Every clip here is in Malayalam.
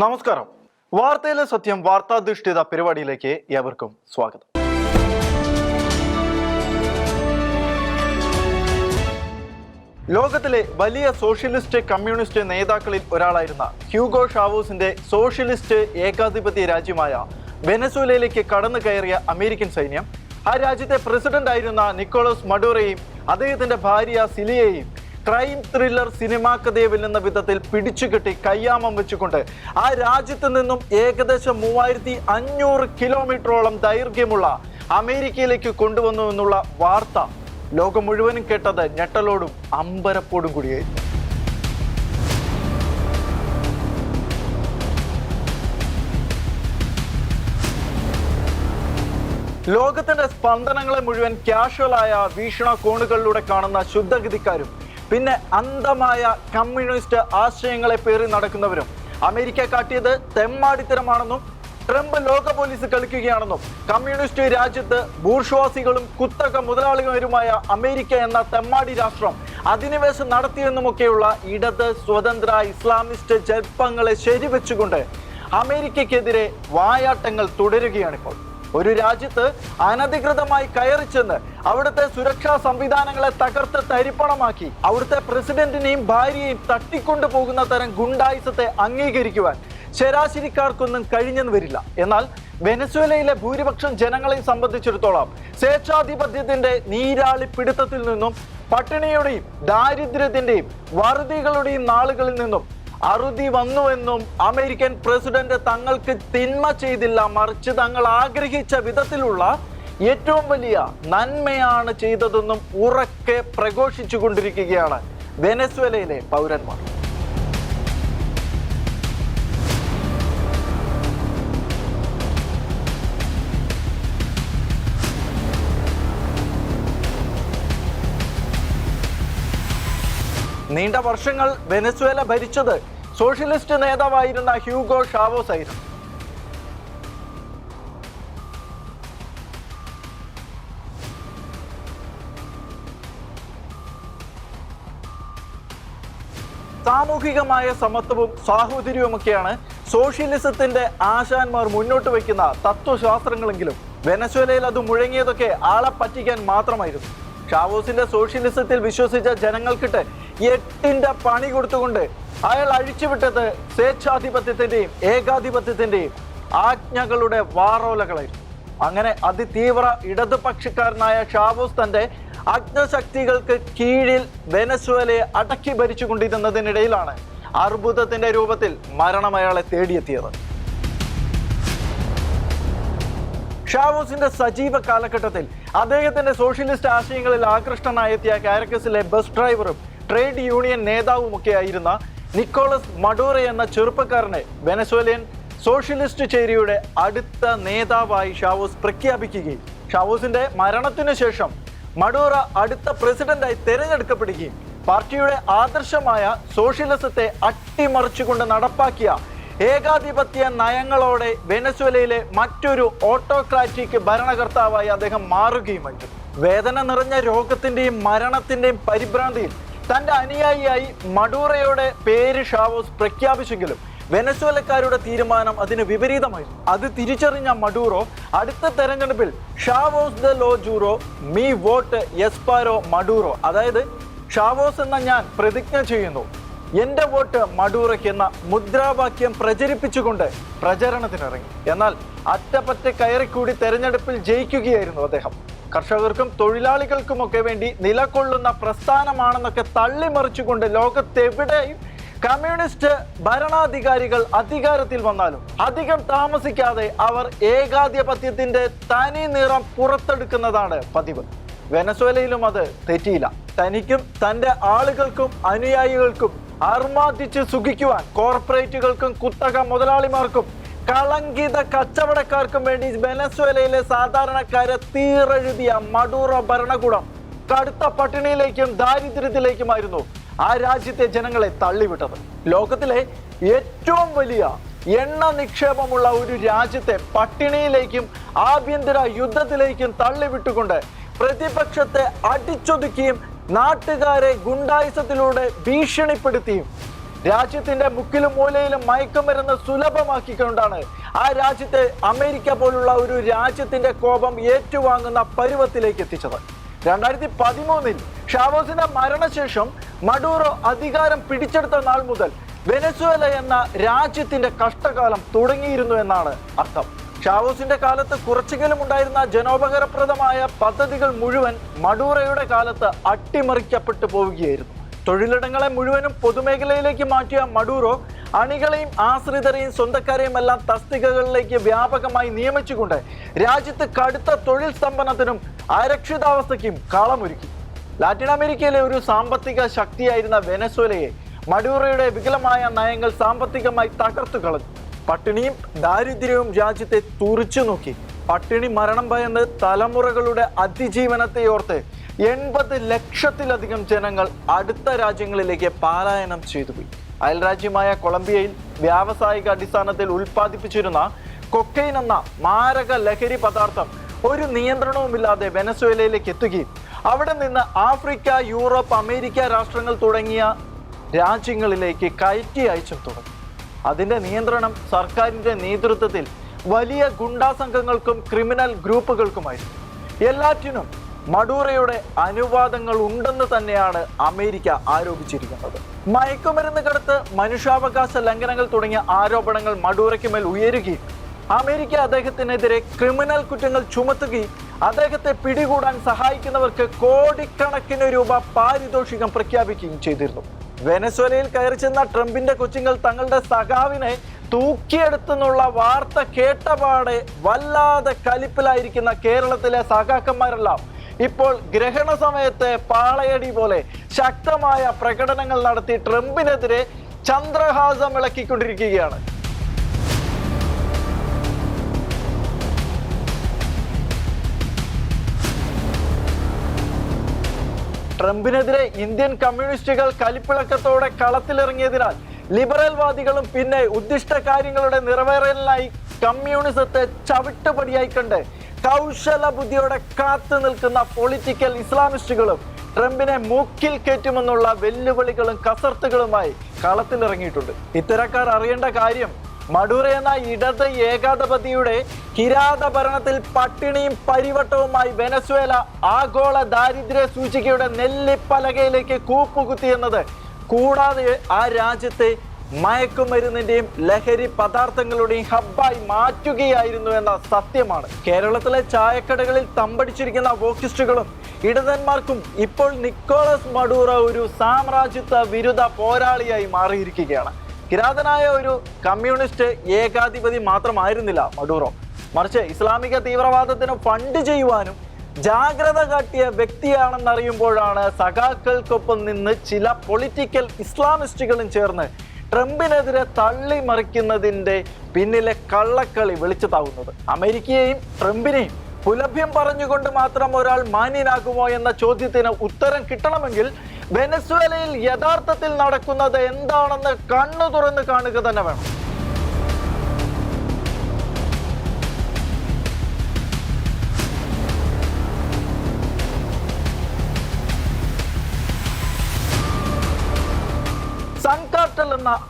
നമസ്കാരം. വാർത്തയിലെ സത്യം വാർത്താധിഷ്ഠിത പരിപാടിയിലേക്ക് ഏവർക്കും സ്വാഗതം. ലോകത്തിലെ വലിയ സോഷ്യലിസ്റ്റ് കമ്മ്യൂണിസ്റ്റ് നേതാക്കളിൽ ഒരാളായിരുന്ന ഹ്യൂഗോ ഷാവോസിന്റെ സോഷ്യലിസ്റ്റ് ഏകാധിപത്യ രാജ്യമായ വെനസ്വേലയിലേക്ക് കടന്നു കയറിയ അമേരിക്കൻ സൈന്യം ആ രാജ്യത്തെ പ്രസിഡന്റ് ആയിരുന്ന നിക്കോളസ് മഡൂറയും അദ്ദേഹത്തിന്റെ ഭാര്യ സിലിയെയും ക്രൈം ത്രില്ലർ സിനിമാ കഥയെ വെല്ലുന്ന വിധത്തിൽ പിടിച്ചുകെട്ടി കയ്യാമം വെച്ചുകൊണ്ട് ആ രാജ്യത്ത് നിന്നും ഏകദേശം മൂവായിരത്തി അഞ്ഞൂറ് കിലോമീറ്ററോളം ദൈർഘ്യമുള്ള അമേരിക്കയിലേക്ക് കൊണ്ടുവന്നു എന്നുള്ള വാർത്ത ലോകം മുഴുവനും കേട്ടത് ഞെട്ടലോടും അമ്പരപ്പോടും കൂടിയായിരുന്നു. ലോകത്തിന്റെ സ്പന്ദനങ്ങളെ മുഴുവൻ ക്യാഷ്വലായ വീക്ഷണ കോണുകളിലൂടെ കാണുന്ന ശുദ്ധഗതിക്കാരും പിന്നെ അന്ധമായ കമ്മ്യൂണിസ്റ്റ് ആശയങ്ങളെ പേറി നടക്കുന്നവരും അമേരിക്ക കാട്ടിയത് തെമ്മാടിത്തരമാണെന്നും ട്രംപ് ലോക പോലീസ് കളിക്കുകയാണെന്നും കമ്മ്യൂണിസ്റ്റ് രാജ്യത്ത് ബൂർഷ്വാസികളും കുത്തക മുതലാളികളുമായ അമേരിക്ക എന്ന തെമ്മാടി രാഷ്ട്രം അധിനിവേശം നടത്തിയെന്നുമൊക്കെയുള്ള ഇടത് സ്വതന്ത്ര ഇസ്ലാമിസ്റ്റ് ജൽപ്പങ്ങളെ ശരിവെച്ചുകൊണ്ട് അമേരിക്കയ്ക്കെതിരെ വായാട്ടങ്ങൾ തുടരുകയാണിപ്പോൾ. ഒരു രാജ്യത്ത് അനധികൃതമായി കയറി ചെന്ന് അവിടുത്തെ സുരക്ഷാ സംവിധാനങ്ങളെ തകർത്ത് തരിപ്പണമാക്കി അവിടുത്തെ പ്രസിഡന്റിനെയും ഭാര്യയെയും തട്ടിക്കൊണ്ടു പോകുന്ന തരം ഗുണ്ടായുസത്തെ അംഗീകരിക്കുവാൻ ശരാശരിക്കാർക്കൊന്നും കഴിഞ്ഞെന്ന് വരില്ല. എന്നാൽ വെനസ്വേലയിലെ ഭൂരിപക്ഷം ജനങ്ങളെ സംബന്ധിച്ചിടത്തോളം സ്വേച്ഛാധിപത്യത്തിന്റെ നീരാളി പിടുത്തത്തിൽ നിന്നും പട്ടിണിയുടെയും ദാരിദ്ര്യത്തിന്റെയും വറുതികളുടെയും നാളുകളിൽ നിന്നും അറുതി വന്നുവെന്നും അമേരിക്കൻ പ്രസിഡന്റ് തങ്ങൾക്ക് തിന്മ ചെയ്തില്ല മറിച്ച് തങ്ങൾ ആഗ്രഹിച്ച വിധത്തിലുള്ള ഏറ്റവും വലിയ നന്മയാണ് ചെയ്തതെന്നും ഉറക്കെ പ്രഘോഷിച്ചു കൊണ്ടിരിക്കുകയാണ് വെനസ്വേലയിലെ പൗരന്മാർ. നീണ്ട വർഷങ്ങൾ വെനസ്വേല ഭരിച്ചത് സോഷ്യലിസ്റ്റ് നേതാവായിരുന്ന ഹ്യൂഗോ ഷാവോസ് ആയിരുന്നു. സാമൂഹികമായ സമത്വവും സാഹോദര്യവുമൊക്കെയാണ് സോഷ്യലിസത്തിന്റെ ആശാന്മാർ മുന്നോട്ട് വയ്ക്കുന്ന തത്വശാസ്ത്രങ്ങളെങ്കിലും. വെനസ്വേലയിൽ അത് മുഴങ്ങിയതൊക്കെ ആളെ പറ്റിക്കാൻ മാത്രമായിരുന്നു. ഷാവോസിന്റെ സോഷ്യലിസത്തിൽ വിശ്വസിച്ച ജനങ്ങൾക്കിട്ട് എട്ടിന്റെ പണി കൊടുത്തുകൊണ്ട് അയാൾ അഴിച്ചുവിട്ടത് സ്വേച്ഛാധിപത്യത്തിന്റെയും ഏകാധിപത്യത്തിന്റെയും ആജ്ഞകളുടെ വാറോലകളായിരുന്നു അങ്ങനെ അതിതീവ്ര ഇടതുപക്ഷക്കാരനായ ഷാവോസ് തന്റെ അഗ്നശക്തികൾക്ക് കീഴിൽ വെനസ്വേലയെ അടക്കി ഭരിച്ചുകൊണ്ടിരുന്നതിനിടയിലാണ് അർബുദത്തിന്റെ രൂപത്തിൽ മരണം അയാളെ തേടിയെത്തിയത്. ഷാവോസിന്റെ സജീവ കാലഘട്ടത്തിൽ അദ്ദേഹത്തിന്റെ സോഷ്യലിസ്റ്റ് ആശയങ്ങളിൽ ആകൃഷ്ടനായെത്തിയ കാരക്കസിലെ ബസ് ഡ്രൈവറും ട്രേഡ് യൂണിയൻ നേതാവുമൊക്കെയായിരുന്ന നിക്കോളസ് മഡോറ എന്ന ചെറുപ്പക്കാരനെ വെനസ്വേലിയൻ സോഷ്യലിസ്റ്റ് ചേരിയുടെ അടുത്ത നേതാവായി ഷാവോസ് പ്രഖ്യാപിക്കുകയും ഷാവോസിന്റെ മരണത്തിനു ശേഷം മഡോറ അടുത്ത പ്രസിഡന്റായി തെരഞ്ഞെടുക്കപ്പെടുകയും പാർട്ടിയുടെ ആദർശമായ സോഷ്യലിസത്തെ അട്ടിമറിച്ചുകൊണ്ട് നടപ്പാക്കിയ ഏകാധിപത്യ നയങ്ങളോടെ വെനസ്വേലയിലെ മറ്റൊരു ഓട്ടോക്രാറ്റിക് ഭരണകർത്താവായി അദ്ദേഹം മാറുകയുമുണ്ട് വേദന നിറഞ്ഞ രോഗത്തിന്റെയും മരണത്തിന്റെയും പരിഭ്രാന്തിയിൽ തന്റെ അനുയായിയായി മഡൂറയുടെ പേര് ഷാവോസ് പ്രഖ്യാപിച്ചെങ്കിലും വെനസ്വേലക്കാരുടെ തീരുമാനം അതിന് വിപരീതമായിരുന്നു. അത് തിരിച്ചറിഞ്ഞ മഡൂറോ അടുത്ത തെരഞ്ഞെടുപ്പിൽ ഷാവോസ് ദ ലോ ജൂറോ മീ വോട്ട് എസ്പാരോ മഡൂറോ. അതായത് ഷാവോസ് എന്ന ഞാൻ പ്രതിജ്ഞ ചെയ്യുന്നു. എന്റെ വോട്ട് മഡൂറയ്ക്ക് എന്ന മുദ്രാവാക്യം പ്രചരിപ്പിച്ചുകൊണ്ട് പ്രചരണത്തിനിറങ്ങി. എന്നാൽ അറ്റപ്പറ്റ കയറിക്കൂടി തെരഞ്ഞെടുപ്പിൽ ജയിക്കുകയായിരുന്നു അദ്ദേഹം. കർഷകർക്കും തൊഴിലാളികൾക്കുമൊക്കെ വേണ്ടി നിലകൊള്ളുന്ന പ്രസ്ഥാനമാണെന്നൊക്കെ തള്ളിമറിച്ചുകൊണ്ട് ലോകത്തെവിടെയും കമ്മ്യൂണിസ്റ്റ് ഭരണാധികാരികൾ അധികാരത്തിൽ വന്നാലും അധികം താമസിക്കാതെ അവർ ഏകാധിപത്യത്തിന്റെ തനി നിറം പുറത്തെടുക്കുന്നതാണ് പതിവ്. വെനസ്വേലയിലും അത് തെറ്റിയില്ല. തനിക്കും തന്റെ ആളുകൾക്കും അനുയായികൾക്കും അർമാദിച്ച് സുഖിക്കുവാൻ കോർപ്പറേറ്റുകൾക്കും കുത്തക മുതലാളിമാർക്കും കളങ്കിത കച്ചവടക്കാർക്കും വേണ്ടി വെനസ്വേലയിലെ സാധാരണക്കാരെ തീറെഴുതിയ മഡൂറോ ഭരണകൂടം കടുത്ത പട്ടിണിയിലേക്കും ദാരിദ്ര്യത്തിലേക്കുമായിരുന്നു ആ രാജ്യത്തെ ജനങ്ങളെ തള്ളിവിട്ടത്. ലോകത്തിലെ ഏറ്റവും വലിയ എണ്ണ നിക്ഷേപമുള്ള ഒരു രാജ്യത്തെ പട്ടിണിയിലേക്കും ആഭ്യന്തര യുദ്ധത്തിലേക്കും തള്ളിവിട്ടുകൊണ്ട് പ്രതിപക്ഷത്തെ അടിച്ചൊതുക്കിയും നാട്ടുകാരെ ഗുണ്ടായുസത്തിലൂടെ ഭീഷണിപ്പെടുത്തിയും രാജ്യത്തിന്റെ മുക്കിലും മൂലയിലും മയക്കുമരുന്ന് സുലഭമാക്കിക്കൊണ്ടാണ് ആ രാജ്യത്തെ അമേരിക്ക പോലുള്ള ഒരു രാജ്യത്തിന്റെ കോപം ഏറ്റുവാങ്ങുന്ന പരുവത്തിലേക്ക് എത്തിച്ചത്. രണ്ടായിരത്തി പതിമൂന്നിൽ ഷാവോസിന്റെ മരണശേഷം മഡൂറോ അധികാരം പിടിച്ചെടുത്ത നാൾ മുതൽ വെനസ്വേല എന്ന രാജ്യത്തിന്റെ കഷ്ടകാലം തുടങ്ങിയിരുന്നു എന്നാണ് അർത്ഥം. ഷാവോസിന്റെ കാലത്ത് കുറച്ചെങ്കിലും ഉണ്ടായിരുന്ന ജനോപകാരപ്രദമായ പദ്ധതികൾ മുഴുവൻ മഡൂറയുടെ കാലത്ത് അട്ടിമറിക്കപ്പെട്ടു പോവുകയായിരുന്നു. തൊഴിലിടങ്ങളെ മുഴുവനും പൊതുമേഖലയിലേക്ക് മാറ്റിയ മഡൂറോ അണികളെയും ആശ്രിതരെയും സ്വന്തക്കാരെയും എല്ലാം തസ്തികകളിലേക്ക് വ്യാപകമായി നിയമിച്ചുകൊണ്ട് രാജ്യത്ത് കടുത്ത തൊഴിൽ സ്തംഭനത്തിനും അരക്ഷിതാവസ്ഥയ്ക്കും കളമൊരുക്കി. ലാറ്റിൻ അമേരിക്കയിലെ ഒരു സാമ്പത്തിക ശക്തിയായിരുന്ന വെനസ്വേലയെ മഡൂറയുടെ വികലമായ നയങ്ങൾ സാമ്പത്തികമായി തകർത്തു കളഞ്ഞു. പട്ടിണിയും ദാരിദ്ര്യവും രാജ്യത്തെ തുറിച്ചു നോക്കി. പട്ടിണി മരണം ഭയന്ന് തലമുറകളുടെ അതിജീവനത്തെ ഓർത്ത് എൺപത് ലക്ഷത്തിലധികം ജനങ്ങൾ അടുത്ത രാജ്യങ്ങളിലേക്ക് പാലായനം ചെയ്തു പോയി. അയൽരാജ്യമായ കൊളംബിയയിൽ വ്യാവസായിക അടിസ്ഥാനത്തിൽ ഉൽപ്പാദിപ്പിച്ചിരുന്ന കൊക്കൈൻ എന്ന മാരക ലഹരി പദാർത്ഥം ഒരു നിയന്ത്രണവുമില്ലാതെ വെനസ്വേലയിലേക്ക് എത്തുകയും അവിടെ നിന്ന് ആഫ്രിക്ക യൂറോപ്പ് അമേരിക്ക രാഷ്ട്രങ്ങൾ തുടങ്ങിയ രാജ്യങ്ങളിലേക്ക് കയറ്റി അയച്ചു തുടങ്ങി. അതിന്റെ നിയന്ത്രണം സർക്കാരിന്റെ നേതൃത്വത്തിൽ വലിയ ഗുണ്ടാ സംഘങ്ങൾക്കും ക്രിമിനൽ ഗ്രൂപ്പുകൾക്കുമായിരുന്നു. എല്ലാറ്റിനും മഡൂറയുടെ അനുവാദങ്ങൾ ഉണ്ടെന്ന് തന്നെയാണ് അമേരിക്ക ആരോപിച്ചിരിക്കുന്നത്. മയക്കുമരുന്ന് കടത്ത് മനുഷ്യാവകാശ ലംഘനങ്ങൾ തുടങ്ങിയ ആരോപണങ്ങൾ മഡൂറയ്ക്ക് മേൽ ഉയരുകയും അമേരിക്ക അദ്ദേഹത്തിനെതിരെ ക്രിമിനൽ കുറ്റങ്ങൾ ചുമത്തുകയും അദ്ദേഹത്തെ പിടികൂടാൻ സഹായിക്കുന്നവർക്ക് കോടിക്കണക്കിന് രൂപ പാരിതോഷികം പ്രഖ്യാപിക്കുകയും ചെയ്തിരുന്നു. വെനസ്വലയിൽ കയറി ചെന്ന ട്രംപിന്റെ കൊച്ചുങ്ങൾ തങ്ങളുടെ സഖാവിനെ തൂക്കിയെടുത്തെന്നുള്ള വാർത്ത കേട്ടപാടെ വല്ലാതെ കലിപ്പിലായിരിക്കുന്ന കേരളത്തിലെ സഖാക്കന്മാരെല്ലാം ഇപ്പോൾ ഗ്രഹണ സമയത്ത് പാളയടി പോലെ ശക്തമായ പ്രകടനങ്ങൾ നടത്തി ട്രംപിനെതിരെ ചന്ദ്രഹാസം ഇളക്കിക്കൊണ്ടിരിക്കുകയാണ്. ട്രംപിനെതിരെ ഇന്ത്യൻ കമ്മ്യൂണിസ്റ്റുകൾ കലിപ്പിളക്കത്തോടെ കളത്തിലിറങ്ങിയതിനാൽ ലിബറൽ വാദികളും പിന്നെ ഉദ്ദിഷ്ട കാര്യങ്ങളുടെ നിറവേറലിനായി കമ്മ്യൂണിസത്തെ ചവിട്ടുപടിയായി കണ്ട് കൗശല ബുദ്ധിയോടെ കാത്തു നിൽക്കുന്ന പൊളിറ്റിക്കൽ ഇസ്ലാമിസ്റ്റുകളും ട്രംപിനെ മൂക്കിൽ കയറ്റുമെന്നുള്ള വെല്ലുവിളികളും കസർത്തുകളുമായി കളത്തിലിറങ്ങിയിട്ടുണ്ട്. ഇത്തരക്കാർ അറിയേണ്ട കാര്യം മഡൂറ എന്ന ഇടത് ഏകാധിപതിയുടെ കിരാത ഭരണത്തിൽ പട്ടിണിയും പരിവട്ടവുമായി വെനസ്വേല ആഗോള ദാരിദ്ര്യ സൂചികയുടെ നെല്ലിപ്പലകയിലേക്ക് കൂപ്പുകുത്തി എന്നത് കൂടാതെ ആ രാജ്യത്തെ മയക്കുമരുന്നിന്റെയും ലഹരി പദാർത്ഥങ്ങളുടെയും ഹബ്ബായി മാറ്റുകയായിരുന്നു എന്ന സത്യമാണ്. കേരളത്തിലെ ചായക്കടകളിൽ തമ്പടിച്ചിരിക്കുന്ന വോക്കിസ്റ്റുകളും ഇടതന്മാർക്കും ഇപ്പോൾ നിക്കോളസ് മഡൂറ ഒരു സാമ്രാജ്യത്വ വിരുദ്ധ പോരാളിയായി മാറിയിരിക്കുകയാണ്. കിരാതനായ ഒരു കമ്മ്യൂണിസ്റ്റ് ഏകാധിപതി മാത്രമായിരുന്നില്ല മഡൂറോ. മറിച്ച് ഇസ്ലാമിക തീവ്രവാദത്തിന് ഫണ്ട് ചെയ്യുവാനും ജാഗ്രത കാട്ടിയ വ്യക്തിയാണെന്നറിയുമ്പോഴാണ് സഖാക്കൾക്കൊപ്പം നിന്ന് ചില പൊളിറ്റിക്കൽ ഇസ്ലാമിസ്റ്റുകളും ചേർന്ന് ട്രംപിനെതിരെ തള്ളി മറിക്കുന്നതിന്റെ പിന്നിലെ കള്ളക്കളി വെളിച്ചത്താവുന്നത് അമേരിക്കയെയും ട്രംപിനെയും പുലഭ്യം പറഞ്ഞുകൊണ്ട് മാത്രം ഒരാൾ മാന്യനാകുമോ എന്ന ചോദ്യത്തിന് ഉത്തരം കിട്ടണമെങ്കിൽ വെനസ്വേലയിൽ യഥാർത്ഥത്തിൽ നടക്കുന്നത് എന്താണെന്ന് കണ്ണു തുറന്ന് കാണുക തന്നെ വേണം.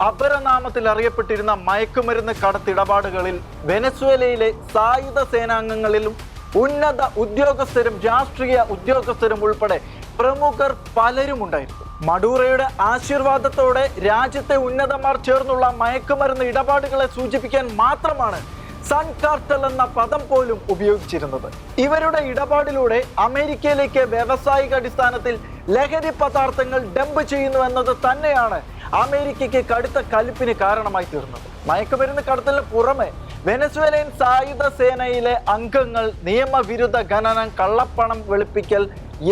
അപരനാമത്തിൽ അറിയപ്പെട്ടിരുന്ന മയക്കുമരുന്ന് കടത്തിടപാടുകളിൽ വെനസ്വേലയിലെ സായുധ സേനാംഗങ്ങളിലും ഉന്നത ഉദ്യോഗസ്ഥരും രാഷ്ട്രീയ ഉദ്യോഗസ്ഥരും ഉൾപ്പെടെ പ്രമുഖർ പലരും ഉണ്ടായിരുന്നു മഡൂറയുടെ ആശീർവാദത്തോടെ രാജ്യത്തെ ഉന്നതന്മാർ ചേർന്നുള്ള മയക്കുമരുന്ന് ഇടപാടുകളെ സൂചിപ്പിക്കാൻ മാത്രമാണ് സൺ കാർട്ടൽ എന്ന പദം പോലും ഉപയോഗിച്ചിരുന്നത്. ഇവരുടെ ഇടപാടിലൂടെ അമേരിക്കയിലേക്ക് വ്യാവസായിക അടിസ്ഥാനത്തിൽ ലഹരി പദാർത്ഥങ്ങൾ ഡംപ് ചെയ്യുന്നു എന്നത് തന്നെയാണ് അമേരിക്കയ്ക്ക് കടുത്ത കലിപ്പിന് കാരണമായി തീർന്നത്. മയക്കുമരുന്ന് കടത്തലിന് പുറമെ വെനസ്വേലയൻ സായുധ സേനയിലെ അംഗങ്ങൾ നിയമവിരുദ്ധ ഖനനം കള്ളപ്പണം വെളുപ്പിക്കൽ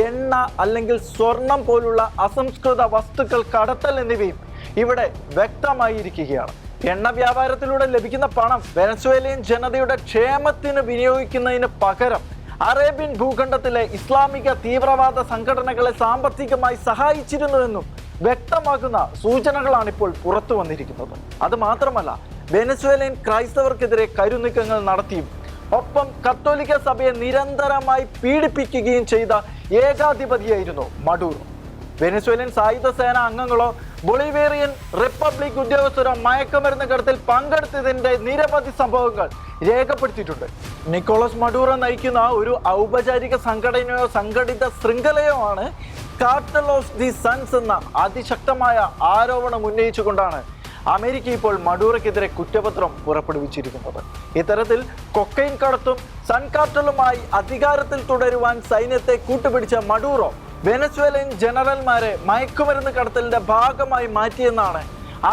എണ്ണ അല്ലെങ്കിൽ സ്വർണം പോലുള്ള അസംസ്കൃത വസ്തുക്കൾ കടത്തൽ എന്നിവയും ഇവിടെ വ്യക്തമായിരിക്കുകയാണ്. എണ്ണ വ്യാപാരത്തിലൂടെ ലഭിക്കുന്ന പണം വെനസ്വേലിയൻ ജനതയുടെ ക്ഷേമത്തിന് വിനിയോഗിക്കുന്നതിന് പകരം അറേബ്യൻ ഭൂഖണ്ഡത്തിലെ ഇസ്ലാമിക തീവ്രവാദ സംഘടനകളെ സാമ്പത്തികമായി സഹായിച്ചിരുന്നുവെന്നും വ്യക്തമാക്കുന്ന സൂചനകളാണ് ഇപ്പോൾ പുറത്തു വന്നിരിക്കുന്നത്. അത് മാത്രമല്ല വെനസ്വേലൻ ക്രൈസ്തവർക്കെതിരെ കരുനീക്കങ്ങൾ നടത്തിയും ഒപ്പം കത്തോലിക്ക സഭയെ നിരന്തരമായി പീഡിപ്പിക്കുകയും ചെയ്ത ഏകാധിപതിയായിരുന്നു മഡൂറോ. വെനസ്വേലൻ സായുധ സേന അംഗങ്ങളോ ബൊളിവേറിയൻ റിപ്പബ്ലിക് ഉദ്യോഗസ്ഥരോ മയക്കുമരുന്ന് കടത്തിൽ പങ്കെടുത്തതിന്റെ നിരവധി സംഭവങ്ങൾ രേഖപ്പെടുത്തിയിട്ടുണ്ട്. നിക്കോളസ് മഡൂറോ നയിക്കുന്ന ഒരു ഔപചാരിക സംഘടനയോ സംഘടിത ശൃംഖലയോ ആണ് കാർട്ടൽ ഓഫ് ദി സൺസ് എന്ന അതിശക്തമായ ആരോപണം ഉന്നയിച്ചുകൊണ്ടാണ് അമേരിക്ക ഇപ്പോൾ മഡൂറയ്ക്കെതിരെ കുറ്റപത്രം പുറപ്പെടുവിച്ചിരിക്കുന്നത്. ഇത്തരത്തിൽ കൊക്കൈൻ കടത്തും സൺ കാർട്ടലുമായി അധികാരത്തിൽ തുടരുവാൻ സൈന്യത്തെ കൂട്ടുപിടിച്ച മഡൂറോ വെനസ്വേലൻ ജനറൽമാരെ മയക്കുമരുന്ന് കടത്തലിന്റെ ഭാഗമായി മാറ്റിയെന്നാണ്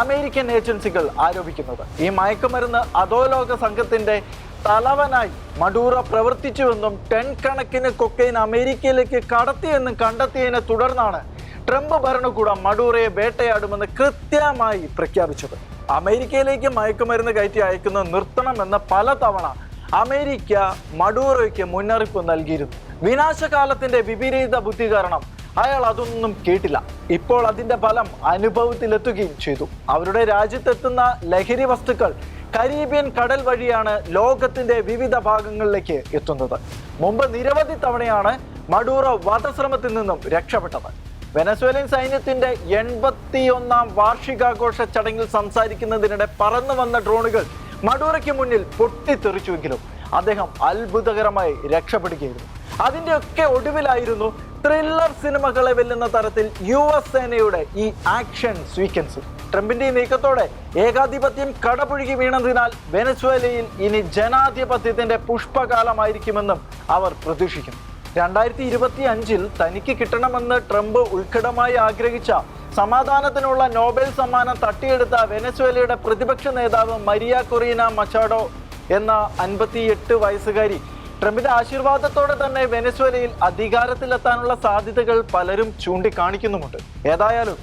അമേരിക്കൻ ഏജൻസികൾ ആരോപിക്കുന്നത്. ഈ മയക്കുമരുന്ന് അധോലോക സംഘത്തിന്റെ തലവനായി മഡൂറ പ്രവർത്തിച്ചുവെന്നും ടൺ കണക്കിന് കൊക്കൈൻ അമേരിക്കയിലേക്ക് കടത്തിയെന്നും കണ്ടെത്തിയതിനെ തുടർന്നാണ് ട്രംപ് ഭരണകൂടം മഡൂറയെ വേട്ടയാടുമെന്ന് കൃത്യമായി പ്രഖ്യാപിച്ചത്. അമേരിക്കയിലേക്ക് മയക്കുമരുന്ന് കയറ്റി അയക്കുന്നത് നിർത്തണമെന്ന് പലതവണ അമേരിക്ക മഡൂറോയ്ക്ക് മുന്നറിയിപ്പ് നൽകിയിരുന്നു. വിനാശകാലത്തിന്റെ വിപരീത ബുദ്ധി കാരണം അയാൾ അതൊന്നും കേട്ടില്ല. ഇപ്പോൾ അതിന്റെ ഫലം അനുഭവത്തിലെത്തുകയും ചെയ്തു. അവരുടെ രാജ്യത്തെത്തുന്ന ലഹരി വസ്തുക്കൾ കരീബിയൻ കടൽ വഴിയാണ് ലോകത്തിന്റെ വിവിധ ഭാഗങ്ങളിലേക്ക് എത്തുന്നത്. മുമ്പ് നിരവധി തവണയാണ് മഡൂറ വധശ്രമത്തിൽ നിന്നും രക്ഷപ്പെട്ടത്. വെനസ്വേലൻ സൈന്യത്തിന്റെ എൺപത്തിയൊന്നാം വാർഷികാഘോഷ ചടങ്ങിൽ സംസാരിക്കുന്നതിനിടെ പറന്നു വന്ന ഡ്രോണുകൾ മഡൂറയ്ക്ക് മുന്നിൽ പൊട്ടിത്തെറിച്ചുവെങ്കിലും അദ്ദേഹം അത്ഭുതകരമായി രക്ഷപ്പെടുകയായിരുന്നു. അതിന്റെയൊക്കെ ഒടുവിലായിരുന്നു ത്രില്ലർ സിനിമകളെ വെല്ലുന്ന തരത്തിൽ യു എസ് സേനയുടെ ഈ ആക്ഷൻ സ്വീക്വൻസ് ട്രംപിന്റെ നീക്കത്തോടെ ഏകാധിപത്യം കടപുഴുകി വീണതിനാൽ വെനസ്വേലയിൽ ഇനി ജനാധിപത്യത്തിന്റെ പുഷ്പകാലമായിരിക്കുമെന്നും അവർ പ്രതീക്ഷിക്കുന്നു. രണ്ടായിരത്തി ഇരുപത്തി അഞ്ചിൽ തനിക്ക് കിട്ടണമെന്ന് ട്രംപ് ഉത്കടമായി ആഗ്രഹിച്ച സമാധാനത്തിനുള്ള നോബൽ സമ്മാനം തട്ടിയെടുത്ത വെനസ്വേലയുടെ പ്രതിപക്ഷ നേതാവ് മരിയ കൊറീന മച്ചാഡോ എന്ന അൻപത്തിയെട്ട് വയസ്സുകാരി ട്രംപിന്റെ ആശീർവാദത്തോടെ തന്നെ വെനസ്വേലയിൽ അധികാരത്തിലെത്താനുള്ള സാധ്യതകൾ പലരും ചൂണ്ടിക്കാണിക്കുന്നുമുണ്ട്. ഏതായാലും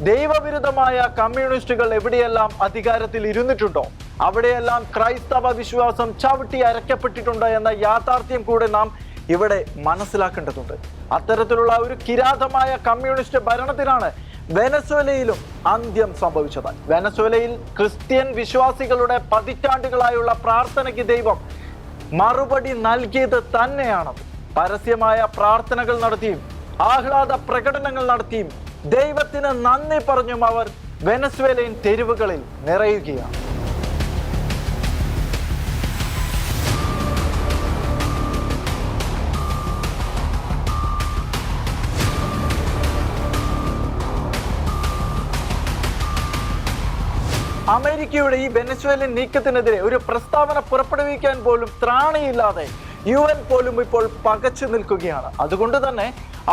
ദൈവവിരുദ്ധമായ കമ്മ്യൂണിസ്റ്റുകൾ എവിടെയെല്ലാം അധികാരത്തിൽ ഇരുന്നിട്ടുണ്ടോ? അവിടെയെല്ലാം ക്രൈസ്തവ വിശ്വാസം ചവിട്ടി അരയ്ക്കപ്പെട്ടിട്ടുണ്ട് എന്ന യാഥാർത്ഥ്യം കൂടെ നാം ഇവിടെ മനസ്സിലാക്കേണ്ടതുണ്ട്. അത്തരത്തിലുള്ള ഒരു കിരാതമായ കമ്മ്യൂണിസ്റ്റ് ഭരണത്തിനാണ് വെനസ്വേലയിലും അന്ത്യം സംഭവിച്ചത്. വെനസ്വേലയിൽ ക്രിസ്ത്യൻ വിശ്വാസികളുടെ പതിറ്റാണ്ടുകളായുള്ള പ്രാർത്ഥനയ്ക്ക് ദൈവം മറുപടി നൽകിയത് തന്നെയാണ് പരസ്യമായ പ്രാർത്ഥനകൾ നടത്തിയും ആഹ്ലാദ പ്രകടനങ്ങൾ നടത്തിയും ദൈവത്തിന് നന്ദി പറഞ്ഞും അവർ വെനസ്വേലയൻ തെരുവുകളിൽ നിറയുകയാണ്. അമേരിക്കയുടെ ഈ വെനസ്വേലൻ നീക്കത്തിനെതിരെ ഒരു പ്രസ്താവന പുറപ്പെടുവിക്കാൻ പോലും ത്രാണിയില്ലാതെ യു എൻ പോലും ഇപ്പോൾ പകച്ചു നിൽക്കുകയാണ്. അതുകൊണ്ട് തന്നെ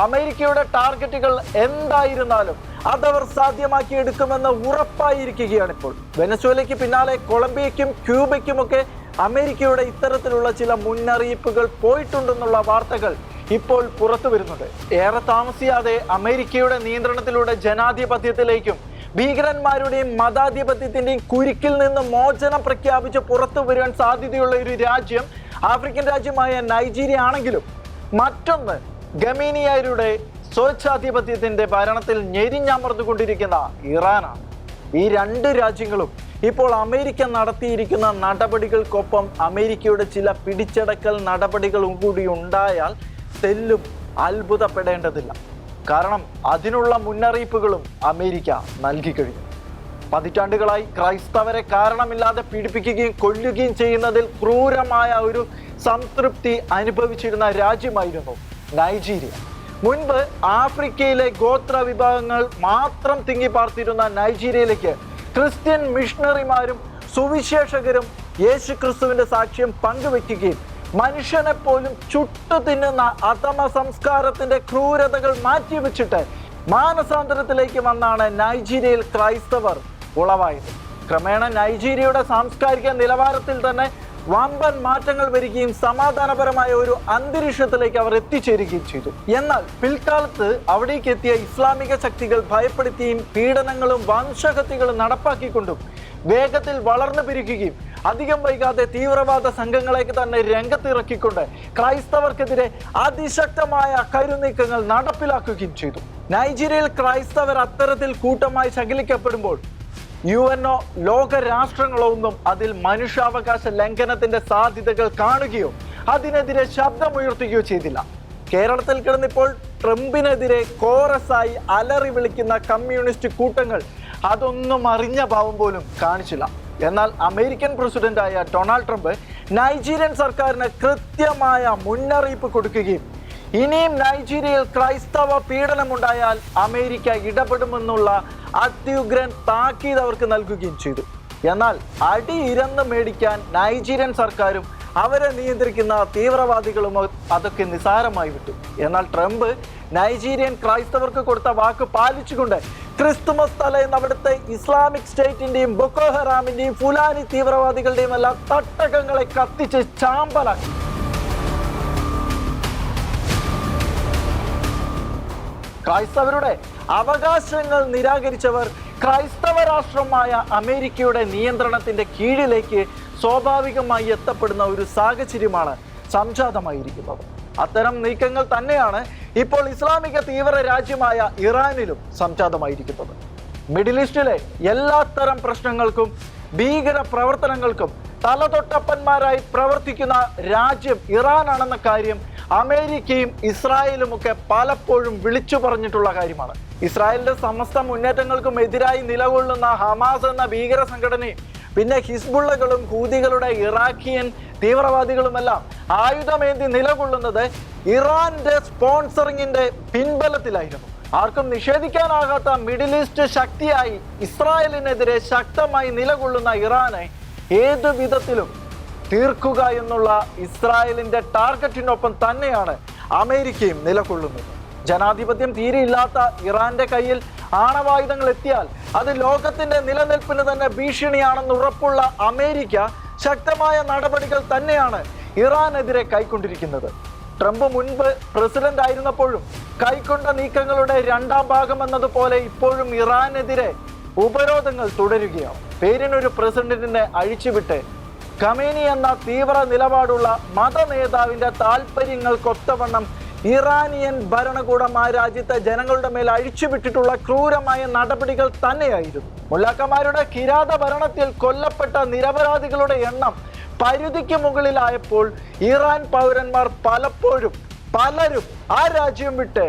അമേരിക്കയുടെ ടാർഗറ്റുകൾ എന്തായിരുന്നാലും അതവർ സാധ്യമാക്കിയെടുക്കുമെന്ന് ഉറപ്പായിരിക്കുകയാണ് ഇപ്പോൾ. വെനസ്വേലയ്ക്ക് പിന്നാലെ കൊളംബിയയ്ക്കും ക്യൂബയ്ക്കുമൊക്കെ അമേരിക്കയുടെ ഇത്തരത്തിലുള്ള ചില മുന്നറിയിപ്പുകൾ പോയിട്ടുണ്ടെന്നുള്ള വാർത്തകൾ ഇപ്പോൾ പുറത്തു വരുന്നുണ്ട് ഏറെ താമസിയാതെ അമേരിക്കയുടെ നിയന്ത്രണത്തിലൂടെ ജനാധിപത്യത്തിലേക്കും ഭീകരന്മാരുടെയും മതാധിപത്യത്തിന്റെയും കുരുക്കിൽ നിന്ന് മോചനം പ്രഖ്യാപിച്ച് പുറത്തു വരുവാൻ സാധ്യതയുള്ള ഒരു രാജ്യം ആഫ്രിക്കൻ രാജ്യമായ നൈജീരിയ ആണെങ്കിലും മറ്റൊന്ന് ഗമീനിയരുടെ സ്വച്ഛാധിപത്യത്തിന്റെ ഭരണത്തിൽ ഞെരിഞ്ഞമർന്നുകൊണ്ടിരിക്കുന്ന ഇറാനാണ്. ഈ രണ്ട് രാജ്യങ്ങളും ഇപ്പോൾ അമേരിക്ക നടത്തിയിരിക്കുന്ന നടപടികൾക്കൊപ്പം അമേരിക്കയുടെ ചില പിടിച്ചടക്കൽ നടപടികളും കൂടി ഉണ്ടായാൽ തെല്ലും അത്ഭുതപ്പെടേണ്ടതില്ല. കാരണം അതിനുള്ള മുന്നറിയിപ്പുകളും അമേരിക്ക നൽകി കഴിഞ്ഞു. പതിറ്റാണ്ടുകളായി ക്രൈസ്തവരെ കാരണമില്ലാതെ പീഡിപ്പിക്കുകയും കൊല്ലുകയും ചെയ്യുന്നതിൽ ക്രൂരമായ ഒരു സംതൃപ്തി അനുഭവിച്ചിരുന്ന രാജ്യമായിരുന്നു നൈജീരിയ. മുൻപ് ആഫ്രിക്കയിലെ ഗോത്ര വിഭാഗങ്ങൾ മാത്രം തിങ്ങിപ്പാർത്തിരുന്ന നൈജീരിയയിലേക്ക് ക്രിസ്ത്യൻ മിഷണറിമാരും സുവിശേഷകരും യേശു ക്രിസ്തുവിന്റെ സാക്ഷ്യം പങ്കുവെക്കുകയും മനുഷ്യനെ പോലും ചുട്ടു തിന്നുന്ന അധമ സംസ്കാരത്തിന്റെ ക്രൂരതകൾ മാറ്റിവെച്ചിട്ട് മാനസാന്തരത്തിലേക്ക് വന്നാണ് നൈജീരിയയിൽ ക്രൈസ്തവർ ഉളവായത്. ക്രമേണ നൈജീരിയയുടെ സാംസ്കാരിക നിലവാരത്തിൽ തന്നെ വമ്പൻ മാറ്റങ്ങൾ വരികയും സമാധാനപരമായ ഒരു അന്തരീക്ഷത്തിലേക്ക് അവർ എത്തിച്ചേരുകയും ചെയ്തു. എന്നാൽ പിൽക്കാലത്ത് അവിടേക്ക് എത്തിയ ഇസ്ലാമിക ശക്തികൾ ഭയപ്പെടുത്തിയും പീഡനങ്ങളും വംശഹത്യകളും നടപ്പാക്കിക്കൊണ്ടും വേഗത്തിൽ വളർന്നു പെരുകുകയും അധികം വൈകാതെ തീവ്രവാദ സംഘങ്ങളേക്ക് തന്നെ രംഗത്തിറക്കിക്കൊണ്ട് ക്രൈസ്തവർക്കെതിരെ അതിശക്തമായ കരുനീക്കങ്ങൾ നടപ്പിലാക്കുകയും ചെയ്തു. നൈജീരിയയിൽ ക്രൈസ്തവർ അത്തരത്തിൽ കൂട്ടമായി ശകലിക്കപ്പെടുമ്പോൾ യു എൻഒ ലോക രാഷ്ട്രങ്ങളോ ഒന്നും അതിൽ മനുഷ്യാവകാശ ലംഘനത്തിന്റെ സാധ്യതകൾ കാണുകയോ അതിനെതിരെ ശബ്ദമുയർത്തുകയോ ചെയ്തില്ല. കേരളത്തിൽ കിടന്നിപ്പോൾ ട്രംപിനെതിരെ കോറസായി അലറി വിളിക്കുന്ന കമ്മ്യൂണിസ്റ്റ് കൂട്ടങ്ങൾ അതൊന്നും അറിഞ്ഞ ഭാവം പോലും കാണിച്ചില്ല. എന്നാൽ അമേരിക്കൻ പ്രസിഡന്റായ ഡൊണാൾഡ് ട്രംപ് നൈജീരിയൻ സർക്കാരിന് കൃത്യമായ മുന്നറിയിപ്പ് കൊടുക്കുകയും ഇനിയും നൈജീരിയയിൽ ക്രൈസ്തവ പീഡനമുണ്ടായാൽ അമേരിക്ക ഇടപെടുമെന്നുള്ള അത്യുഗ്രൻ താക്കീത് അവർക്ക് നൽകുകയും ചെയ്തു. എന്നാൽ അടി ഇരന്ന് മേടിക്കാൻ നൈജീരിയൻ സർക്കാരും അവരെ നിയന്ത്രിക്കുന്ന തീവ്രവാദികളും അതൊക്കെ നിസാരമായി വിട്ടു. എന്നാൽ ട്രംപ് നൈജീരിയൻ ക്രൈസ്തവർക്ക് കൊടുത്ത വാക്ക് പാലിച്ചുകൊണ്ട് ക്രിസ്തുമസ് തലേന്ന് അവിടുത്തെ ഇസ്ലാമിക് സ്റ്റേറ്റിന്റെയും ബൊക്കോ ഹറാമിന്റെയും ഫുലാനി തീവ്രവാദികളുടെയും എല്ലാം തട്ടകങ്ങളെ കത്തിച്ച് ചാമ്പലാക്കി. ക്രൈസ്തവരുടെ അവകാശങ്ങൾ നിരാകരിച്ചവർ ക്രൈസ്തവ രാഷ്ട്രമായ അമേരിക്കയുടെ നിയന്ത്രണത്തിന്റെ കീഴിലേക്ക് സ്വാഭാവികമായി എത്തപ്പെടുന്ന ഒരു സാഹചര്യമാണ് സംജാതമായിരിക്കുന്നത്. അത്തരം നീക്കങ്ങൾ തന്നെയാണ് ഇപ്പോൾ ഇസ്ലാമിക തീവ്ര രാജ്യമായ ഇറാനിലും സംജാതമായിരിക്കുന്നത്. മിഡിൽ ഈസ്റ്റിലെ എല്ലാത്തരം പ്രശ്നങ്ങൾക്കും ഭീകര പ്രവർത്തനങ്ങൾക്കും തലതൊട്ടപ്പന്മാരായി പ്രവർത്തിക്കുന്ന രാജ്യം ഇറാനാണെന്ന കാര്യം അമേരിക്കയും ഇസ്രായേലും ഒക്കെ പലപ്പോഴും വിളിച്ചു പറഞ്ഞിട്ടുള്ള കാര്യമാണ്. ഇസ്രായേലിന്റെ സമസ്ത മുന്നേറ്റങ്ങൾക്കും എതിരായി നിലകൊള്ളുന്ന ഹമാസ് എന്ന ഭീകര സംഘടനയും പിന്നെ ഹിസ്ബുള്ളകളും ഹൂതികളുടെ ഇറാഖിയൻ തീവ്രവാദികളുമെല്ലാം ആയുധമേന്തി നിലകൊള്ളുന്നത് ഇറാന്റെ സ്പോൺസറിങ്ങിന്റെ പിൻബലത്തിലായിരുന്നു. ആർക്കും നിഷേധിക്കാനാകാത്ത മിഡിൽ ഈസ്റ്റ് ശക്തിയായി ഇസ്രായേലിനെതിരെ ശക്തമായി നിലകൊള്ളുന്ന ഇറാനെ ഏതു വിധത്തിലും തീർക്കുക എന്നുള്ള ഇസ്രായേലിന്റെ ടാർഗറ്റിനൊപ്പം തന്നെയാണ് അമേരിക്കയും നിലകൊള്ളുന്നത്. ജനാധിപത്യം തീരെയില്ലാത്ത ഇറാന്റെ കയ്യിൽ ആണവായുധങ്ങൾ എത്തിയാൽ അത് ലോകത്തിന്റെ നിലനിൽപ്പിന് തന്നെ ഭീഷണിയാണെന്ന് ഉറപ്പുള്ള അമേരിക്ക ശക്തമായ നടപടികൾ തന്നെയാണ് ഇറാനെതിരെ കൈക്കൊണ്ടിരിക്കുന്നത്. ട്രംപ് മുൻപ് പ്രസിഡന്റ് ആയിരുന്നപ്പോഴും കൈക്കൊണ്ട നീക്കങ്ങളുടെ രണ്ടാം ഭാഗം എന്നതുപോലെ ഇപ്പോഴും ഇറാനെതിരെ ഉപരോധങ്ങൾ തുടരുകയാണ്. പേരിനൊരു പ്രസിഡന്റിനെ അഴിച്ചുവിട്ട് ഖമേനി എന്ന തീവ്ര നിലപാടുള്ള മത നേതാവിന്റെ താല്പര്യങ്ങൾക്കൊത്തവണ്ണം ഇറാനിയൻ ഭരണകൂടം ആ രാജ്യത്തെ ജനങ്ങളുടെ മേൽ അഴിച്ചുവിട്ടിട്ടുള്ള ക്രൂരമായ നടപടികൾ തന്നെയായിരുന്നു. മുല്ലാക്കന്മാരുടെ കിരാത ഭരണത്തിൽ കൊല്ലപ്പെട്ട നിരപരാധികളുടെ എണ്ണം പരിധിക്ക് മുകളിലായപ്പോൾ ഇറാൻ പൗരന്മാർ പലപ്പോഴും പലരും ആ രാജ്യം വിട്ട്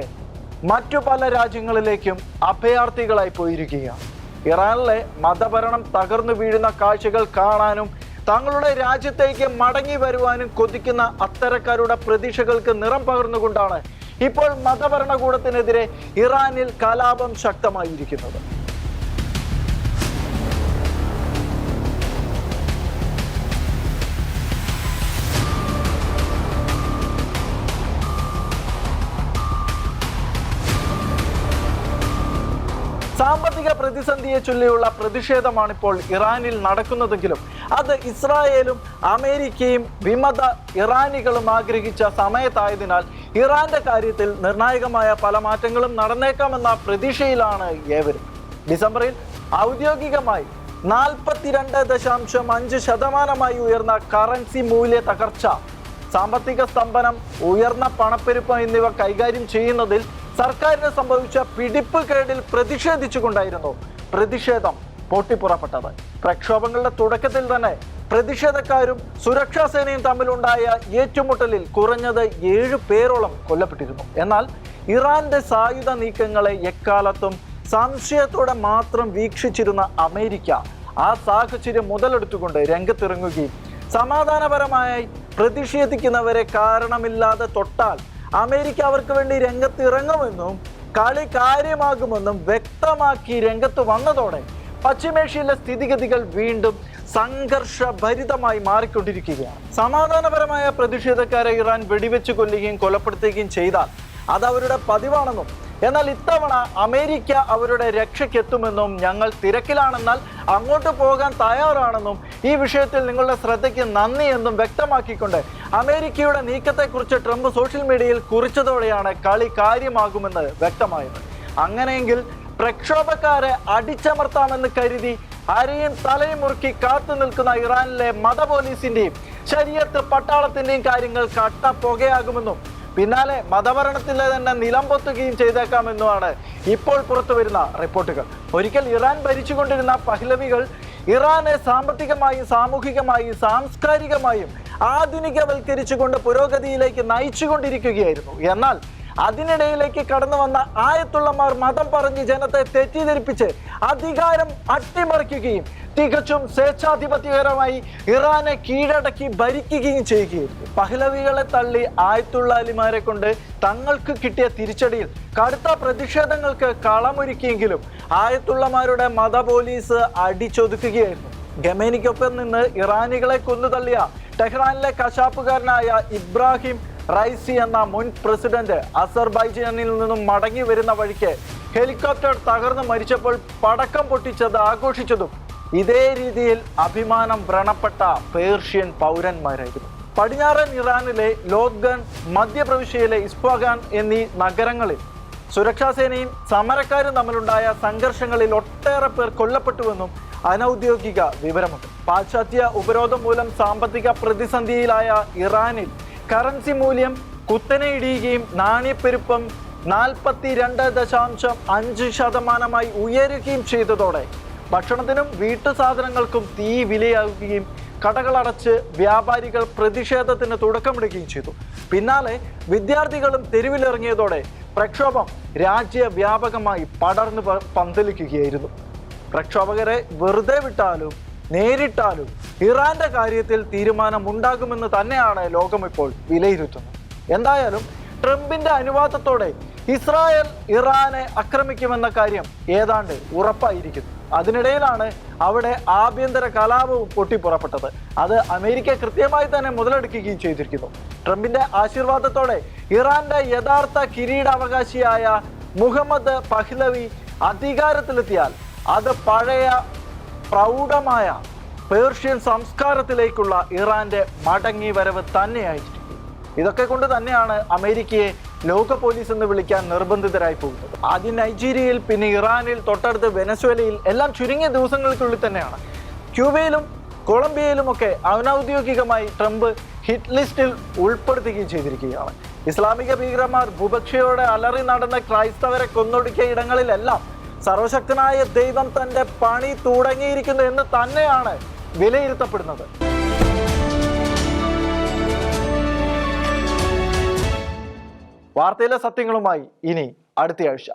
മറ്റു പല രാജ്യങ്ങളിലേക്കും അഭയാർത്ഥികളായി പോയിരിക്കുകയാണ്. ഇറാനിലെ മതഭരണം തകർന്നു വീഴുന്ന കാഴ്ചകൾ കാണാനും തങ്ങളുടെ രാജ്യത്തേക്ക് മടങ്ങി വരുവാനും കൊതിക്കുന്ന അത്തരക്കാരുടെ പ്രതീക്ഷകൾക്ക് നിറം പകർന്നുകൊണ്ടാണ് ഇപ്പോൾ മതഭരണകൂടത്തിനെതിരെ ഇറാനിൽ കലാപം ശക്തമായിരിക്കുന്നത്. പ്രതിസന്ധിയെ ചൊല്ലിയുള്ള പ്രതിഷേധമാണ് ഇപ്പോൾ ഇറാനിൽ നടക്കുന്നതെങ്കിലും അത് ഇസ്രായേലും അമേരിക്കയും വിമത ഇറാനികളും ആഗ്രഹിച്ച സമയത്തായതിനാൽ ഇറാന്റെ കാര്യത്തിൽ നിർണായകമായ പല മാറ്റങ്ങളും നടന്നേക്കാമെന്ന പ്രതീക്ഷയിലാണ് ഏവരും. ഡിസംബറിൽ ഔദ്യോഗികമായി നാൽപ്പത്തിരണ്ട് ദശാംശം അഞ്ച് ശതമാനമായി ഉയർന്ന കറൻസി മൂല്യ തകർച്ച സാമ്പത്തിക സ്തംഭനം ഉയർന്ന പണപ്പെരുപ്പം എന്നിവ കൈകാര്യം ചെയ്യുന്നതിൽ സർക്കാരിന് സംഭവിച്ച പിടിപ്പ് കേടിൽ പ്രതിഷേധിച്ചുകൊണ്ടായിരുന്നു. പ്രതിഷേധം പൊട്ടിപ്പുറപ്പെട്ടത്. പ്രക്ഷോഭങ്ങളുടെ തുടക്കത്തിൽ തന്നെ പ്രതിഷേധക്കാരും സുരക്ഷാ സേനയും തമ്മിലുണ്ടായ ഏറ്റുമുട്ടലിൽ കുറഞ്ഞത് ഏഴ് പേരോളം കൊല്ലപ്പെട്ടിരുന്നു. എന്നാൽ ഇറാന്റെ സായുധ നീക്കങ്ങളെ എക്കാലത്തും സംശയത്തോടെ മാത്രം വീക്ഷിച്ചിരുന്ന അമേരിക്ക ആ സാഹചര്യം മുതലെടുത്തുകൊണ്ട് രംഗത്തിറങ്ങുകയും സമാധാനപരമായി പ്രതിഷേധിക്കുന്നവരെ കാരണമില്ലാതെ തൊട്ടാൽ അമേരിക്ക അവർക്ക് വേണ്ടി രംഗത്ത് ഇറങ്ങുമെന്നും കളി കാര്യമാകുമെന്നും വ്യക്തമാക്കി രംഗത്ത് വന്നതോടെ പശ്ചിമേഷ്യയിലെ സ്ഥിതിഗതികൾ വീണ്ടും സംഘർഷഭരിതമായി മാറിക്കൊണ്ടിരിക്കുകയാണ്. സമാധാനപരമായ പ്രതിഷേധക്കാരെ ഇറാൻ വെടിവെച്ച് കൊല്ലുകയും കൊലപ്പെടുത്തുകയും ചെയ്താൽ അത് അവരുടെ പതിവാണെന്നും എന്നാൽ ഇത്തവണ അമേരിക്ക അവരുടെ രക്ഷയ്ക്കെത്തുമെന്നും ഞങ്ങൾ തിരക്കിലാണെന്നാൽ അങ്ങോട്ട് പോകാൻ തയ്യാറാണെന്നും ഈ വിഷയത്തിൽ നിങ്ങളുടെ ശ്രദ്ധയ്ക്ക് നന്ദി എന്നും വ്യക്തമാക്കിക്കൊണ്ട് അമേരിക്കയുടെ നീക്കത്തെക്കുറിച്ച് ട്രംപ് സോഷ്യൽ മീഡിയയിൽ കുറിച്ചതോടെയാണ് കളി കാര്യമാകുമെന്ന് വ്യക്തമായത്. അങ്ങനെയെങ്കിൽ പ്രക്ഷോഭക്കാരെ അടിച്ചമർത്താമെന്ന് കരുതി അരയും തലയും മുറുക്കി കാത്തു നിൽക്കുന്ന ഇറാനിലെ മത പോലീസിന്റെയും ശരീരത്ത് പട്ടാളത്തിന്റെയും കാര്യങ്ങൾ കട്ട പുകയാകുമെന്നും പിന്നാലെ മതഭരണത്തിലെ തന്നെ നിലം പൊത്തുകയും ചെയ്തേക്കാമെന്നുമാണ് ഇപ്പോൾ പുറത്തു വരുന്ന റിപ്പോർട്ടുകൾ. ഒരിക്കൽ ഇറാൻ ഭരിച്ചുകൊണ്ടിരുന്ന പഹ്ലവികൾ ഇറാനെ സാമ്പത്തികമായും സാമൂഹികമായും സാംസ്കാരികമായും ആധുനികവൽക്കരിച്ചുകൊണ്ട് പുരോഗതിയിലേക്ക് നയിച്ചുകൊണ്ടിരിക്കുകയായിരുന്നു. എന്നാൽ അതിനിടയിലേക്ക് കടന്നു വന്ന ആയത്തുള്ളമാർ മതം പറഞ്ഞ് ജനത്തെ തെറ്റിദ്ധരിപ്പിച്ച് അധികാരം അട്ടിമറിക്കുകയും തികച്ചും സ്വേച്ഛാധിപത്യകരമായി ഇറാനെ കീഴടക്കി ഭരിക്കുകയും ചെയ്യുകയായിരുന്നു. പഹ്ലവികളെ തള്ളി ആയത്തുള്ള അലിമാരെ കൊണ്ട് തങ്ങൾക്ക് കിട്ടിയ തിരിച്ചടിയിൽ കടുത്ത പ്രതിഷേധങ്ങൾക്ക് കളമൊരുക്കിയെങ്കിലും ആയത്തുള്ളമാരുടെ മത പോലീസ് അടിച്ചൊതുക്കുകയായിരുന്നു. ഗമേനിക്കൊപ്പം നിന്ന് ഇറാനികളെ കൊന്നു തള്ളിയ ടെഹ്റാനിലെ കശാപ്പുകാരനായ ഇബ്രാഹിം റൈസി എന്ന മുൻ പ്രസിഡന്റ് അസർബൈജാനിൽ നിന്നും മടങ്ങി വരുന്ന വഴിക്ക് ഹെലികോപ്റ്റർ തകർന്ന് മരിച്ചപ്പോൾ പടക്കം പൊട്ടിച്ചത് ആഘോഷിച്ചതും ഇതേ രീതിയിൽ അഭിമാനം വ്രണപ്പെട്ട പേർഷ്യൻ പൗരന്മാരായിരുന്നു. പടിഞ്ഞാറൻ ഇറാനിലെ ലോക്ഗൺ മധ്യപ്രവിശ്യയിലെ ഇസ്ഫാഖാൻ എന്നീ നഗരങ്ങളിൽ സുരക്ഷാസേനയും സമരക്കാരും തമ്മിലുണ്ടായ സംഘർഷങ്ങളിൽ ഒട്ടേറെ പേർ കൊല്ലപ്പെട്ടുവെന്നും അനൗദ്യോഗിക വിവരമുണ്ട്. പാശ്ചാത്യ ഉപരോധം മൂലം സാമ്പത്തിക പ്രതിസന്ധിയിലായ ഇറാനിൽ കറൻസി മൂല്യം കുത്തനെ ഇടിയുകയും നാണ്യപ്പെരുപ്പം നാൽപ്പത്തി രണ്ട് ദശാംശം അഞ്ച് ശതമാനമായി ഉയരുകയും ചെയ്തതോടെ ഭക്ഷണത്തിനും വീട്ടു സാധനങ്ങൾക്കും തീ വിലയാകുകയും കടകളടച്ച് വ്യാപാരികൾ പ്രതിഷേധത്തിന് തുടക്കമിടുകയും ചെയ്തു. പിന്നാലെ വിദ്യാർത്ഥികളും തെരുവിലിറങ്ങിയതോടെ പ്രക്ഷോഭം രാജ്യവ്യാപകമായി പടർന്നു പന്തലിക്കുകയായിരുന്നു. പ്രക്ഷോഭകരെ വെറുതെ വിട്ടാലും നേരിട്ടാലും ഇറാന്റെ കാര്യത്തിൽ തീരുമാനമുണ്ടാകുമെന്ന് തന്നെയാണ് ലോകം ഇപ്പോൾ വിലയിരുത്തുന്നത്. എന്തായാലും ട്രംപിന്റെ അനുവാദത്തോടെ ഇസ്രായേൽ ഇറാനെ ആക്രമിക്കുമെന്ന കാര്യം ഏതാണ്ട് ഉറപ്പായിരിക്കുന്നു. അതിനിടയിലാണ് അവിടെ ആഭ്യന്തര കലാപവും പൊട്ടിപ്പുറപ്പെട്ടത്. അത് അമേരിക്ക കൃത്യമായി തന്നെ മുതലെടുക്കുകയും ചെയ്തിരിക്കുന്നു. ട്രംപിന്റെ ആശീർവാദത്തോടെ ഇറാന്റെ യഥാർത്ഥ കിരീടാവകാശിയായ മുഹമ്മദ് പഹ്ലവി അധികാരത്തിലെത്തിയാൽ അത് പഴയ പ്രൗഢമായ പേർഷ്യൻ സംസ്കാരത്തിലേക്കുള്ള ഇറാന്റെ മടങ്ങി വരവ് തന്നെയായിരിക്കും ഇതൊക്കെ കൊണ്ട് തന്നെയാണ് അമേരിക്കയെ ലോക പോലീസ് എന്ന് വിളിക്കാൻ നിർബന്ധിതരായി പോകുന്നത്. ആദ്യം നൈജീരിയയിൽ പിന്നെ ഇറാനിൽ തൊട്ടടുത്ത് വെനസ്വേലയിൽ എല്ലാം ചുരുങ്ങിയ ദിവസങ്ങൾക്കുള്ളിൽ തന്നെയാണ്. ക്യൂബയിലും കൊളംബിയയിലുമൊക്കെ അനൗദ്യോഗികമായി ട്രംപ് ഹിറ്റ് ലിസ്റ്റിൽ ഉൾപ്പെടുത്തുകയും ചെയ്തിരിക്കുകയാണ്. ഇസ്ലാമിക ഭീകരന്മാർ ഭൂപക്ഷയോടെ അലറി നടന്ന ക്രൈസ്തവരെ കൊന്നൊടുക്കിയ ഇടങ്ങളിലെല്ലാം സർവശക്തനായ ദൈവം തന്റെ പണി തുടങ്ങിയിരിക്കുന്നു എന്ന് തന്നെയാണ് വിലയിരുത്തപ്പെടുന്നത്. വാർത്തയിലെ സത്യങ്ങളുമായി ഇനി അടുത്തയാഴ്ച